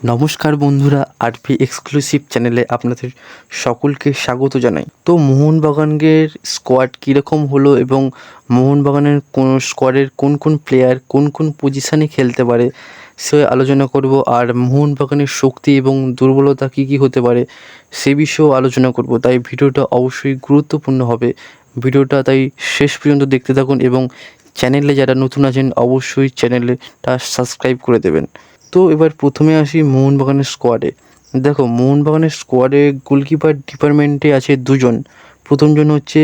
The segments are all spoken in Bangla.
নমস্কার বন্ধুরা আরপি এক্সক্লুসিভ চ্যানেলে আপনাদের সকলকে স্বাগত জানাই। তো মোহনবাগানের স্কোয়াড কীরকম হলো এবং মোহনবাগানের কোন স্কোয়াডের কোন কোন প্লেয়ার কোন কোন পজিশানে খেলতে পারে সে আলোচনা করব, আর মোহনবাগানের শক্তি এবং দুর্বলতা কী কী হতে পারে সে বিষয়েও আলোচনা করব। তাই ভিডিওটা অবশ্যই গুরুত্বপূর্ণ হবে। ভিডিওটা তাই শেষ পর্যন্ত দেখতে থাকুন এবং চ্যানেলে যারা নতুন আছেন, অবশ্যই চ্যানেলটা সাবস্ক্রাইব করে দেবেন। তো এবার প্রথমে আসি মোহনবাগানের স্কোয়াডে দেখো, মোহনবাগানের স্কোয়াডে গোলকিপার ডিপার্টমেন্টে আছে দুজন। প্রথমজন হচ্ছে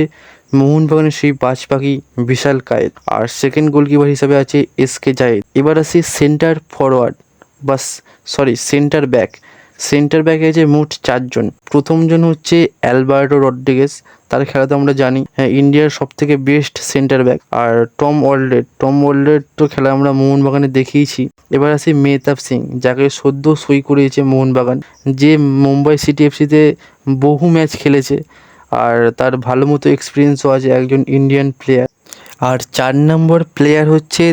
মোহনবাগানের সেই বাজ পাখি বিশাল কায়েদ। আর সেকেন্ড গোলকিপার হিসাবে আছে এস কে জায়েদ। এবার আসি সেন্টার ফরওয়ার্ড বাস সরি সেন্টার ব্যাক সেন্টার ব্যাকে আছে মোট চারজন। প্রথমজন হচ্ছে অ্যালবার্টো রড্রিগেস তার খেলা তো আমরা জানি। হ্যাঁ ইন্ডিয়ার সব থেকে বেস্ট সেন্টার ব্যাক। আর টম ওয়ার্ল্ডেড টম ওয়ার্ল্ডেড তো খেলা আমরা মোহনবাগানে দেখিয়েছি। এবার আসি মেহতাব সিং, যাকে সদ্য সই করিয়েছে মোহনবাগান, যে মুম্বাই সিটি এফসিতে বহু ম্যাচ খেলেছে। আর তার ভালো মতো এক্সপিরিয়েন্সও আছে একজন ইন্ডিয়ান প্লেয়ার আর চার নম্বর প্লেয়ার হচ্ছে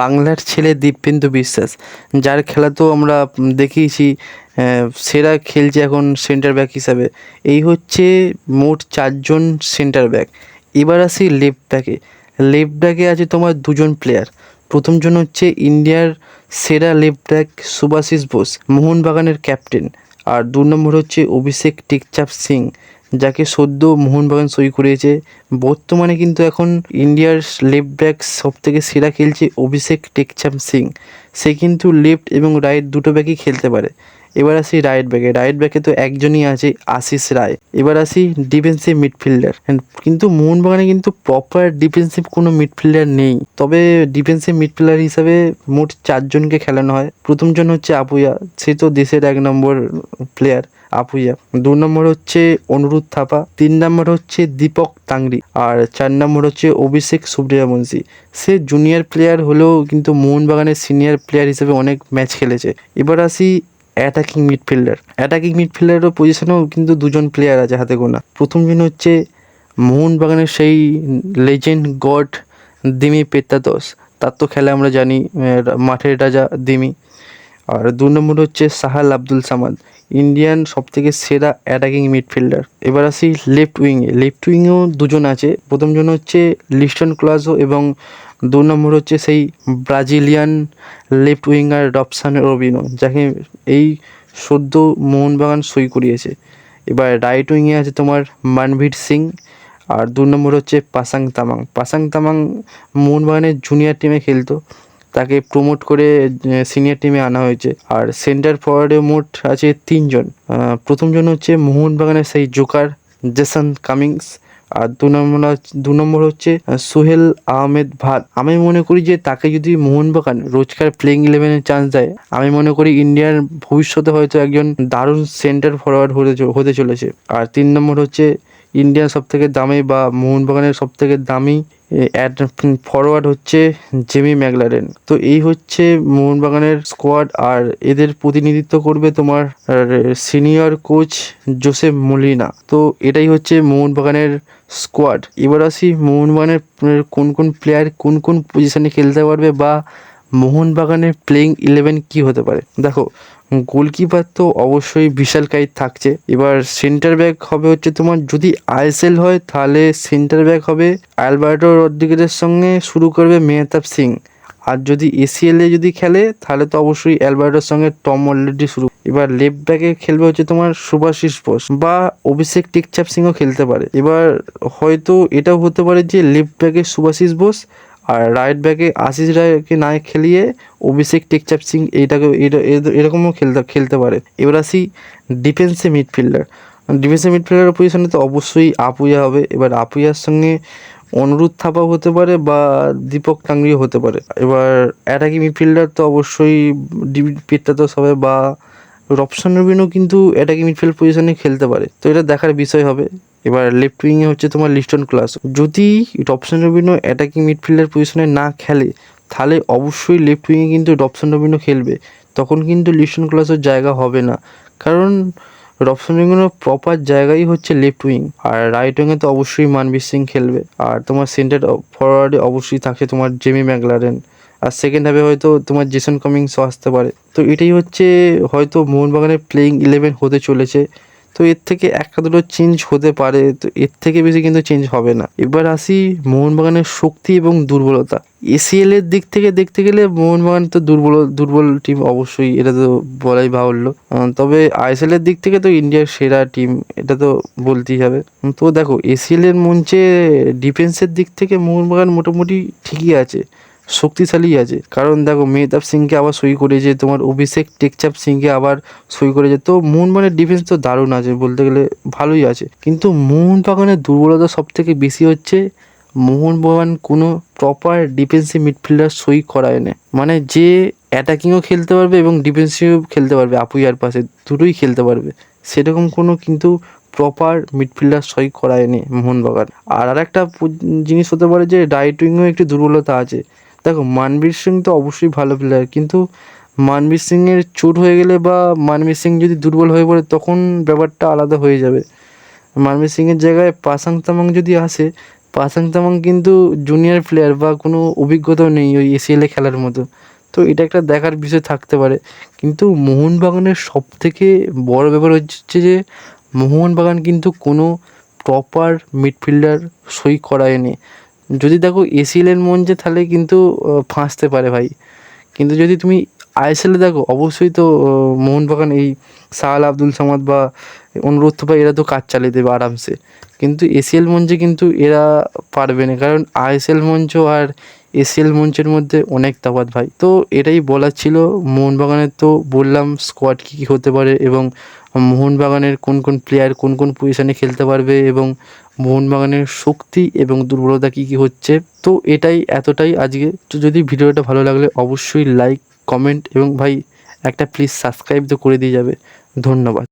বাংলার ছেলে দীপেন্দু বিশ্বাস, যার খেলা তো আমরা দেখিয়েছি। সেরা খেলছে এখন সেন্টার ব্যাক হিসাবে। এই হচ্ছে মোট চারজন সেন্টার ব্যাক এবার আসি লেফট ব্যাকে লেফট ব্যাকে আছে তোমার দুজন প্লেয়ার প্রথমজন হচ্ছে ইন্ডিয়ার সেরা লেফট ব্যাক সুভাশিস বোস, মোহনবাগানের ক্যাপ্টেন আর দু নম্বর হচ্ছে অভিষেক টিকচাপ সিং, যাকে সদ্য মোহনবাগান সই করিয়েছে বর্তমানে কিন্তু এখন ইন্ডিয়ার লেফট ব্যাক সব থেকে সেরা খেলছে অভিষেক টেকচাম সিং। সে কিন্তু লেফট এবং রাইট দুটো ব্যাগই খেলতে পারে। এবার আসি রাইট ব্যাকে রাইট ব্যাকে তো একজনই আছে, আশিস রায়। এবার আসি ডিফেন্সিভ মিডফিল্ডার কিন্তু মোহনবাগানে কিন্তু প্রপার ডিফেন্সিভ কোনো মিডফিল্ডার নেই। তবে ডিফেন্সিভ মিডফিল্ডার হিসাবে মোট চারজনকে খেলানো হয়। প্রথমজন হচ্ছে আপুয়া। সে তো দেশের এক নম্বর প্লেয়ার আপুইয়া। দু নম্বর হচ্ছে অনুরোধ থাপা, তিন নম্বর হচ্ছে দীপক তাংরি আর চার নম্বর হচ্ছে অভিষেক সুব্রমণসি সে জুনিয়র প্লেয়ার হলেও কিন্তু মোহনবাগানের সিনিয়র প্লেয়ার হিসেবে অনেক ম্যাচ খেলেছে। এবার আসি অ্যাটাকিং মিডফিল্ডার অ্যাটাকিং মিডফিল্ডারের পজিশনেও কিন্তু দুজন প্লেয়ার আছে হাতে গোনা। প্রথমজন হচ্ছে মোহনবাগানের সেই লেজেন্ড গড দিমি পেত্তাদোস তার তো খেলা আমরা জানি মাঠের রাজা দিমি। আর দু নম্বর হচ্ছে সাহাল আব্দুল সামাদ, ইন্ডিয়ান সব থেকে সেরা অ্যাটাকিং মিডফিল্ডার এবার আসি লেফট উইংয়ে লেফট উইংয়েও দুজন আছে। প্রথমজন হচ্ছে লিস্টন ক্লাজো এবং দু নম্বর হচ্ছে সেই Brazilian left winger Robson Robinho, যাকে এই সদ্য মোহনবাগান সই করিয়েছে। এবার রাইট উইংয়ে আছে তোমার মানভীর সিং আর দু নম্বর হচ্ছে পাসাং তামাং। পাসাং তামাং মোহনবাগানের জুনিয়র টিমে খেলতো। তাকে প্রমোট করে সিনিয়র টিমে আনা হয়েছে। আর সেন্টার ফরওয়ার্ডে মোট আছে তিনজন। প্রথমজন হচ্ছে মোহনবাগানের সেই জোকার জেসন কামিংস আর দু নম্বর দু নম্বর হচ্ছে সোহেল আহমেদ ভাট। আমি মনে করি যে তাকে যদি মোহনবাগান রোজকার প্লেইং ইলেভেনের চান্স দেয়, আমি মনে করি ইন্ডিয়ার ভবিষ্যতে হয়তো একজন দারুণ সেন্টার ফরওয়ার্ড হতে হতে চলেছে। আর তিন নম্বর হচ্ছে ইন্ডিয়ার সব থেকে দামি বা মোহনবাগানের সব থেকে দামি অ্যাড ফরওয়ার্ড হচ্ছে জেমি ম্যাগলারেন তো এই হচ্ছে মোহনবাগানের স্কোয়াড আর এদের প্রতিনিধিত্ব করবে তোমার সিনিয়র কোচ জোসেফ মলিনা তো এটাই হচ্ছে মোহনবাগানের স্কোয়াড এবার আসি মোহনবাগানের কোন কোন প্লেয়ার কোন কোন পজিশনে খেলতে পারবে বা মোহনবাগানের প্লেইং ইলেভেন কি হতে পারে? দেখো গোলকিপার তো অবশ্যই বিশাল কাইত থাকছে। এবার সেন্টার ব্যাক হবে হচ্ছে তোমার যদি আইএসএল হয়, তাহলে সেন্টার ব্যাক হবে অ্যালবার্টো রড্রিগেজের সঙ্গে শুরু করবে মেহতাব সিং। আর যদি এসিএল যদি খেলে, তাহলে তো অবশ্যই অ্যালবার্টোর সঙ্গে টম অলরেডি শুরু। এবার লেফট ব্যাকে খেলবে হচ্ছে তোমার সুভাশিস বোস বা অভিষেক টিকচাপ সিংও খেলতে পারে। এবার হয়তো এটাও হতে পারে যে লেফট ব্যাকে সুভাশিস বোস আর রাইট ব্যাকে আশিস রায়কে না খেলিয়ে অভিষেক টেকচাপ সিং এইটাকে এরকমও খেলতে খেলতে পারে। এবার আসি ডিফেন্সে মিডফিল্ডার ডিফেন্সে মিডফিল্ডারের পজিশনে তো অবশ্যই আপুয়া হবে। এবার আপুয়ার সঙ্গে অনুরোধ থাপাও হতে পারে বা দীপক টাংরিও হতে পারে। এবার অ্যাটাকি মিডফিল্ডার তো অবশ্যই পেটটা তো সবাই বা রপশন রবিনও কিন্তু অ্যাটাকি মিডফিল্ড পজিশনে খেলতে পারে। তো এটা দেখার বিষয় হবে। এবার লেফট উইংয়ে হচ্ছে তোমার লিস্টন ক্লাস যদি রপশন রবিনও অ্যাটাকিং মিডফিল্ডার পজিশনে না খেলে, তাহলে অবশ্যই লেফট উইংয়ে কিন্তু রপশন রবিনও খেলবে। তখন কিন্তু লিস্টন ক্লাসের জায়গা হবে না। কারণ রপশন রবিনের প্রপার জায়গাই হচ্ছে লেফট উইং আর রাইট উইংয়ে তো অবশ্যই মানবীর সিং খেলবে। আর তোমার সেন্টার ফরওয়ার্ডে অবশ্যই থাকছে তোমার জেমি ম্যাগলারেন আর সেকেন্ড হাফে হয়তো তোমার জেসন কামিংসও আসতে পারে। তো এটাই হচ্ছে হয়তো মোহনবাগানের প্লেইং ইলেভেন হতে চলেছে। তো এর থেকে একটা দুটো চেঞ্জ হতে পারে, তো এর থেকে বেশি কিন্তু চেঞ্জ হবে না। এবার আসি মোহনবাগানের শক্তি এবং দুর্বলতা। এসিএল এর দিক থেকে দেখতে গেলে মোহনবাগান তো দুর্বল দুর্বল টিম অবশ্যই, এটা তো বলাই বাহুল্য। তবে আইএসএল এর দিক থেকে তো ইন্ডিয়ার সেরা টিম এটা তো বলতেই হবে। তো দেখো এসিএল এর মঞ্চে ডিফেন্সের দিক থেকে মোহনবাগান মোটামুটি ঠিকই আছে। শক্তিশালী আছে। কারণ দেখো, মেহতাব সিংকে আবার সই করেছে তোমার অভিষেক টেকচাপ সিংকে আবার সই করেছে তো মোহনবাগানের ডিফেন্স তো দারুণ আছে বলতে গেলে ভালোই আছে। কিন্তু মোহনবাগানের দুর্বলতা সব থেকে বেশি হচ্ছে মোহনবাগান কোনো প্রপার ডিফেন্সিভ মিডফিল্ডার সই করায় না। মানে যে অ্যাটাকিংও খেলতে পারবে এবং ডিফেন্সিভ খেলতে পারবে আপুইয়ার পাশে দুটোই খেলতে পারবে। সেরকম কোনো কিন্তু প্রপার মিডফিল্ডার সই করায়নি মোহনবাগান আর আরেকটা জিনিস হতে পারে যে রাইট উইংয়েও একটি দুর্বলতা আছে। দেখো, মানবীর সিং তো অবশ্যই ভালো প্লেয়ার কিন্তু মানবীর সিংয়ের চোট হয়ে গেলে বা মানবীর সিং যদি দুর্বল হয়ে পড়ে, তখন ব্যাপারটা আলাদা হয়ে যাবে। মানবীর সিংয়ের জায়গায় পাসাং তামাং যদি আসে, পাসাং তামাং কিন্তু জুনিয়র প্লেয়ার বা কোনো অভিজ্ঞতাও নেই ওই এসিএলে খেলার মতো। তো এটা একটা দেখার বিষয় থাকতে পারে। কিন্তু মোহনবাগানের সব থেকে বড় ব্যাপার হচ্ছে যে, মোহনবাগান কিন্তু কোনো প্রপার মিডফিল্ডার সই করায়নি। যদি দেখো এসিএলের মঞ্চে তাহলে কিন্তু ফাঁসতে পারে ভাই। কিন্তু যদি তুমি আইএসএলে দেখো, অবশ্যই তো মোহনবাগান, এই সাহাল আব্দুল সামাদ বা অনুরোধ ভাই এরা তো কাজ চালিয়ে দেবে আরামসে। কিন্তু এসিএল মঞ্চে কিন্তু এরা পারবে না। কারণ আইএসএল মঞ্চ আর এসিএল মঞ্চের মধ্যে অনেক তফাৎ ভাই। তো এটাই বলার ছিল। মোহনবাগানের তো বললাম স্কোয়াড কী কী হতে পারে এবং মোহনবাগানের কোন কোন প্লেয়ার কোন কোন পজিশনে খেলতে পারবে এবং মোহনবাগানের শক্তি এবং দুর্বলতা কী কী হচ্ছে? তো এটাই এতটাই আজকে। তো যদি ভিডিওটা ভালো লাগলে অবশ্যই লাইক কমেন্ট এবং ভাই একটা প্লিজ সাবস্ক্রাইব তো করে দিয়ে যাবে। ধন্যবাদ।